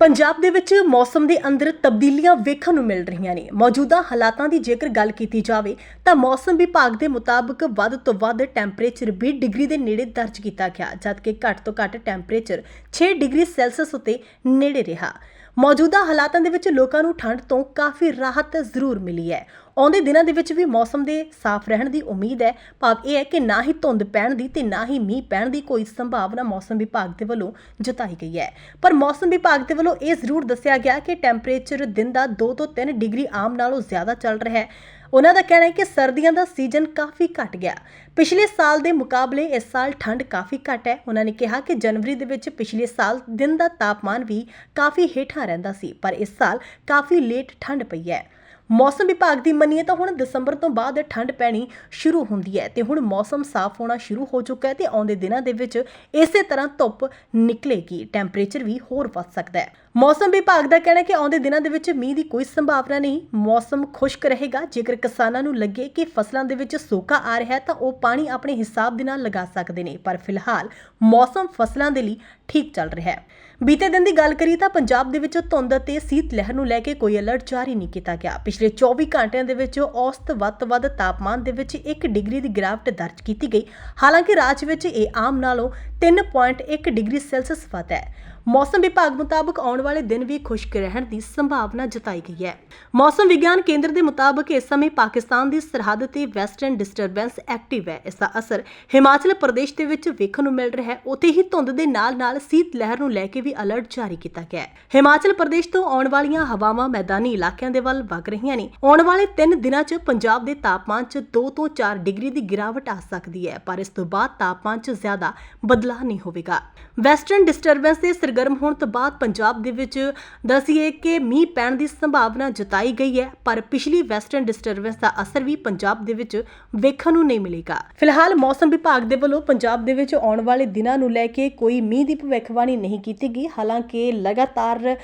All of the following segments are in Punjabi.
ਪੰਜਾਬ ਦੇ ਵਿੱਚ ਮੌਸਮ ਦੇ ਅੰਦਰ ਤਬਦੀਲੀਆਂ ਵੇਖਣ ਨੂੰ ਮਿਲ ਰਹੀਆਂ ਨੇ। ਮੌਜੂਦਾ ਹਾਲਾਤਾਂ ਦੀ ਜੇਕਰ ਗੱਲ ਕੀਤੀ ਜਾਵੇ, ਤਾਂ ਮੌਸਮ ਵਿਭਾਗ ਦੇ ਮੁਤਾਬਕ ਵੱਧ ਤੋਂ ਵੱਧ ਟੈਂਪਰੇਚਰ 20 ਡਿਗਰੀ ਦੇ ਨੇੜੇ ਦਰਜ ਕੀਤਾ ਗਿਆ, ਜਦਕਿ ਘੱਟ ਤੋਂ ਘੱਟ ਟੈਂਪਰੇਚਰ 6 ਡਿਗਰੀ ਸੈਲਸੀਅਸ ਉਤੇ ਨੇੜੇ ਰਿਹਾ। ਮੌਜੂਦਾ ਹਾਲਾਤਾਂ ਦੇ ਵਿੱਚ ਲੋਕਾਂ ਨੂੰ ਠੰਡ ਤੋਂ ਕਾਫੀ ਰਾਹਤ ਜ਼ਰੂਰ ਮਿਲੀ ਹੈ। ਆਉਂਦੇ ਦਿਨਾਂ ਦੇ ਵਿੱਚ ਵੀ ਮੌਸਮ ਦੇ ਸਾਫ਼ ਰਹਿਣ ਦੀ ਉਮੀਦ ਹੈ। ਭਾਵ ਇਹ ਹੈ ਕਿ ਨਾ ਹੀ ਧੁੰਦ ਪੈਣ ਦੀ ਤੇ ਨਾ ਹੀ ਮੀਂਹ ਪੈਣ ਦੀ ਕੋਈ ਸੰਭਾਵਨਾ ਮੌਸਮ ਵਿਭਾਗ ਦੇ ਵੱਲੋਂ ਜਤਾਈ ਗਈ ਹੈ। ਪਰ ਮੌਸਮ ਵਿਭਾਗ ਦੇ ਵੱਲੋਂ ਇਹ ਜ਼ਰੂਰ ਦੱਸਿਆ ਗਿਆ ਕਿ ਟੈਂਪਰੇਚਰ ਦਿਨ ਦਾ 2 ਤੋਂ 3 ਡਿਗਰੀ ਆਮ ਨਾਲੋਂ ਜ਼ਿਆਦਾ ਚੱਲ ਰਿਹਾ ਹੈ। ਉਹਨਾਂ ਦਾ ਕਹਿਣਾ ਹੈ ਕਿ ਸਰਦੀਆਂ ਦਾ ਸੀਜ਼ਨ ਕਾਫੀ ਘਟ ਗਿਆ। ਪਿਛਲੇ ਸਾਲ ਦੇ ਮੁਕਾਬਲੇ ਇਸ ਸਾਲ ਠੰਡ ਕਾਫੀ ਘੱਟ ਹੈ। ਉਹਨਾਂ ਨੇ ਕਿਹਾ ਕਿ ਜਨਵਰੀ ਦੇ ਵਿੱਚ ਪਿਛਲੇ ਸਾਲ ਦਿਨ ਦਾ ਤਾਪਮਾਨ ਵੀ ਕਾਫੀ ਹੇਠਾਂ ਰਹਿੰਦਾ ਸੀ, ਪਰ ਇਸ ਸਾਲ ਕਾਫੀ ਲੇਟ ਠੰਡ ਪਈ ਹੈ। ਮੌਸਮ ਵਿਭਾਗ ਦੀ ਮੰਨੀਏ ਤਾਂ ਹੁਣ ਦਸੰਬਰ ਤੋਂ ਬਾਅਦ ਠੰਡ ਪੈਣੀ ਸ਼ੁਰੂ ਹੁੰਦੀ ਹੈ ਤੇ ਹੁਣ ਮੌਸਮ ਸਾਫ਼ ਹੋਣਾ ਸ਼ੁਰੂ ਹੋ ਚੁੱਕਾ ਹੈ ਤੇ ਆਉਂਦੇ ਦਿਨਾਂ ਦੇ ਵਿੱਚ ਇਸੇ ਤਰ੍ਹਾਂ ਧੁੱਪ ਨਿਕਲੇਗੀ। ਟੈਂਪਰੇਚਰ ਵੀ ਹੋਰ ਵੱਧ ਸਕਦਾ ਹੈ। ਮੌਸਮ ਵਿਭਾਗ ਦਾ ਕਹਿਣਾ ਹੈ ਕਿ ਆਉਂਦੇ ਦਿਨਾਂ ਦੇ ਵਿੱਚ ਮੀਂਹ ਦੀ ਕੋਈ ਸੰਭਾਵਨਾ ਨਹੀਂ। ਮੌਸਮ ਖੁਸ਼ਕ ਰਹੇਗਾ। ਜੇਕਰ ਕਿਸਾਨਾਂ ਨੂੰ ਲੱਗੇ ਕਿ ਫਸਲਾਂ ਦੇ ਵਿੱਚ ਸੋਕਾ ਆ ਰਿਹਾ ਹੈ, ਤਾਂ ਉਹ ਪਾਣੀ ਆਪਣੇ ਹਿਸਾਬ ਦੇ ਨਾਲ ਲਗਾ ਸਕਦੇ ਨੇ। ਪਰ ਫਿਲਹਾਲ ਮੌਸਮ ਫਸਲਾਂ ਦੇ ਲਈ ਠੀਕ ਚੱਲ ਰਿਹਾ ਹੈ। ਬੀਤੇ ਦਿਨ ਦੀ ਗੱਲ ਕਰੀ ਤਾਂ ਪੰਜਾਬ ਦੇ ਵਿੱਚ ਧੁੰਦ ਅਤੇ ਸੀਤ ਲਹਿਰ ਨੂੰ ਲੈ ਕੇ ਕੋਈ ਅਲਰਟ ਜਾਰੀ ਨਹੀਂ ਕੀਤਾ ਗਿਆ। ਪਿਛਲੇ 24 ਘੰਟਿਆਂ ਦੇ ਵਿੱਚ ਔਸਤ ਵੱਧ ਤੋਂ ਵੱਧ ਤਾਪਮਾਨ ਦੇ ਵਿੱਚ 1 ਡਿਗਰੀ ਦੀ ਗਿਰਾਵਟ ਦਰਜ ਕੀਤੀ ਗਈ। ਹਾਲਾਂਕਿ ਰਾਜ ਵਿੱਚ ਇਹ ਆਮ ਨਾਲੋਂ 3.1 ਡਿਗਰੀ ਸੈਲਸੀਅਸ ਵੱਧ ਹੈ। ਮੌਸਮ ਵਿਭਾਗ ਮੁਤਾਬਕ ਆਉਣ ਵਾਲੇ ਦਿਨ ਵੀ ਖੁਸ਼ਕ ਰਹਿਣ ਦੀ ਸੰਭਾਵਨਾ ਜਤਾਈ ਗਈ ਹੈ। ਮੌਸਮ ਵਿਗਿਆਨ ਕੇਂਦਰ ਦੇ ਮੁਤਾਬਕ ਇਸ ਸਮੇਂ ਪਾਕਿਸਤਾਨ ਦੀ ਸਰਹੱਦ ਤੇ ਵੈਸਟਰਨ ਡਿਸਟਰਬੈਂਸ ਐਕਟਿਵ ਹੈ। ਇਸ ਦਾ ਅਸਰ ਹਿਮਾਚਲ ਪ੍ਰਦੇਸ਼ ਦੇ ਵਿੱਚ ਵੇਖਣ ਨੂੰ ਮਿਲ ਰਿਹਾ ਹੈ। ਉੱਥੇ ਹੀ ਧੁੰਦ ਦੇ ਨਾਲ-ਨਾਲ ਸੀਤ ਲਹਿਰ ਨੂੰ ਲੈ ਕੇ ਵੀ ਅਲਰਟ ਜਾਰੀ ਕੀਤਾ ਗਿਆ ਹੈ। ਹਿਮਾਚਲ ਪ੍ਰਦੇਸ਼ ਤੋਂ ਆਉਣ ਵਾਲੀਆਂ ਹਵਾਵਾਂ ਮੈਦਾਨੀ ਇਲਾਕਿਆਂ ਦੇ ਵੱਲ ਵਗ ਰਹੀਆਂ ਨੇ। ਆਉਣ ਵਾਲੇ 3 ਦਿਨਾਂ 'ਚ ਪੰਜਾਬ ਦੇ ਤਾਪਮਾਨ 'ਚ 2 ਤੋਂ 4 ਡਿਗਰੀ ਦੀ ਗਿਰਾਵਟ ਆ ਸਕਦੀ ਹੈ, ਪਰ ਇਸ ਤੋਂ ਬਾਅਦ ਤਾਪਮਾਨ 'ਚ ਜ਼ਿਆਦਾ ਬਦਲਾਅ ਨਹੀਂ ਹੋਵੇਗਾ। ਵੈਸਟਰਨ ਡਿਸਟਰਬੈਂਸ ਦੇ ਸਰਗਰਮ ਹੋਣ ਤੋਂ ਬਾਅਦ ਪੰਜਾਬ ਦੇ ਵਿੱਚ ਦਸੀਏ ਕਿ ਮੀਂਹ ਪੈਣ ਦੀ ਸੰਭਾਵਨਾ ਜਤਾਈ ਗਈ ਹੈ, ਪਰ ਪਿਛਲੀ ਵੈਸਟਰਨ ਡਿਸਟਰਬੈਂਸ ਦਾ ਅਸਰ ਵੀ ਪੰਜਾਬ ਦੇ ਵਿੱਚ ਵੇਖਣ ਨੂੰ ਨਹੀਂ ਮਿਲੇਗਾ। ਫਿਲਹਾਲ ਮੌਸਮ ਵਿਭਾਗ ਦੇ ਵੱਲੋਂ ਪੰਜਾਬ ਦੇ ਵਿੱਚ ਆਉਣ ਵਾਲੇ ਦਿਨਾਂ ਨੂੰ ਲੈ ਕੇ ਕੋਈ ਮੀਂਹ ਦੀ ਭਵਿੱਖਬਾਣੀ ਨਹੀਂ ਕੀਤੀ ਗਈ। ਹਾਲਾਂਕਿ ਲਗਾਤਾਰ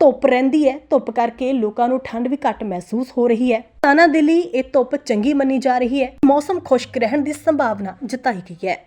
ਧੁੱਪ ਰਹਿੰਦੀ ਹੈ। ਧੁੱਪ ਕਰਕੇ ਲੋਕਾਂ ਨੂੰ ਠੰਡ ਵੀ ਘੱਟ ਮਹਿਸੂਸ ਹੋ ਰਹੀ ਹੈ। ਕਿਸਾਨਾਂ ਦੇ ਲਈ ਇਹ ਧੁੱਪ ਚੰਗੀ ਮੰਨੀ ਜਾ ਰਹੀ ਹੈ। ਮੌਸਮ ਖੁਸ਼ਕ ਰਹਿਣ ਦੀ ਸੰਭਾਵਨਾ ਜਤਾਈ ਗਈ ਹੈ।